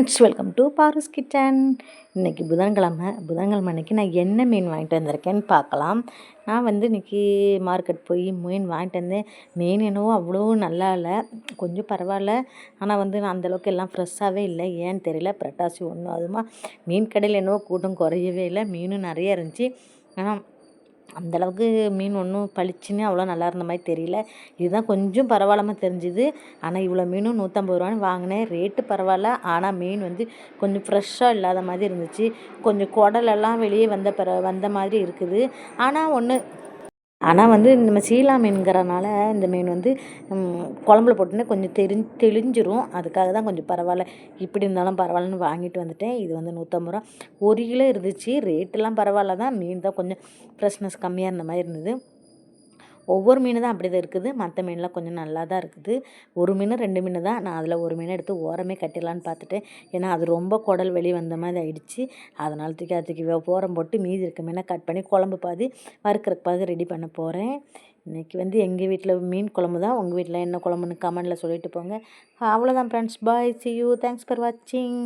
Friends welcome to Paras kitchen. இன்றைக்கி புதன்கிழமை. புதன்கிழமை அன்றைக்கி நான் என்ன மீன் வாங்கிட்டு வந்திருக்கேன்னு பார்க்கலாம். நான் வந்து இன்றைக்கி மார்க்கெட் போய் மீன் வாங்கிட்டு வந்தேன். மீன் என்னவோ அவ்வளோ நல்லா இல்லை. கொஞ்சம் பரவாயில்ல. ஆனால் வந்து நான் அந்தளவுக்கு எல்லாம் ஃப்ரெஷ்ஷாகவே இல்லை. ஏன்னு தெரியல. புரட்டாசி ஒன்றும் அதுமா மீன் கடையில் என்னவோ கூட்டம் குறையவே இல்லை. மீனும் நிறைய இருந்துச்சு. ஆனால் அந்தளவுக்கு மீன் ஒன்றும் பளிச்சுன்னு அவ்வளோ நல்லா இருந்த மாதிரி தெரியல. இதுதான் கொஞ்சம் பரவாயில்லாமல் தெரிஞ்சுது. ஆனால் இவ்வளோ மீனும் நூற்றம்பது ரூபான்னு வாங்கினேன். ரேட்டு பரவாயில்ல. ஆனால் மீன் வந்து கொஞ்சம் ஃப்ரெஷ்ஷாக இல்லாத மாதிரி இருந்துச்சு. கொஞ்சம் குடலெல்லாம் வெளியே வந்த பிற வந்த மாதிரி இருக்குது. ஆனால் ஒன்று ஆனால் வந்து நம்ம சீலா மீன்கிறனால இந்த மீன் வந்து குழம்புல போட்டோன்னே கொஞ்சம் தெரி தெளிஞ்சிரும். அதுக்காக தான் கொஞ்சம் பரவாயில்ல. இப்படி இருந்தாலும் பரவாயில்லன்னு வாங்கிட்டு வந்துட்டேன். இது வந்து நூற்றம்பது ரூபா. ஒரு கிலோ இருந்துச்சு. ரேட்டெல்லாம் பரவாயில்ல தான். மீன் தான் கொஞ்சம் ஃப்ரெஷ்னஸ் கம்மியாக இருந்த மாதிரி இருந்தது. ஒவ்வொரு மீன் தான் அப்படி தான் இருக்குது. மற்ற மீன்லாம் கொஞ்சம் நல்லா தான் இருக்குது. ஒரு மீன் ரெண்டு மீன் தான். நான் அதில் ஒரு மீனை எடுத்து ஓரமே கட்டிடலான்னு பார்த்துட்டேன். ஏன்னா அது ரொம்ப குடல் வெளியே வந்த மாதிரி ஆயிடுச்சு. அதனால் தூக்கி அது தூக்கி போட்டு மீதி இருக்க மீனை கட் பண்ணி குழம்பு பாதி வறுக்கிறக்கு பாதி ரெடி பண்ண போகிறேன் இன்றைக்கி வந்து எங்கள் வீட்டில் மீன் குழம்பு தான். உங்கள் வீட்டில் என்ன குழம்புன்னு கமெண்டில் சொல்லிட்டு போங்க. அவ்வளோதான் friends bye see you thanks for வாட்சிங்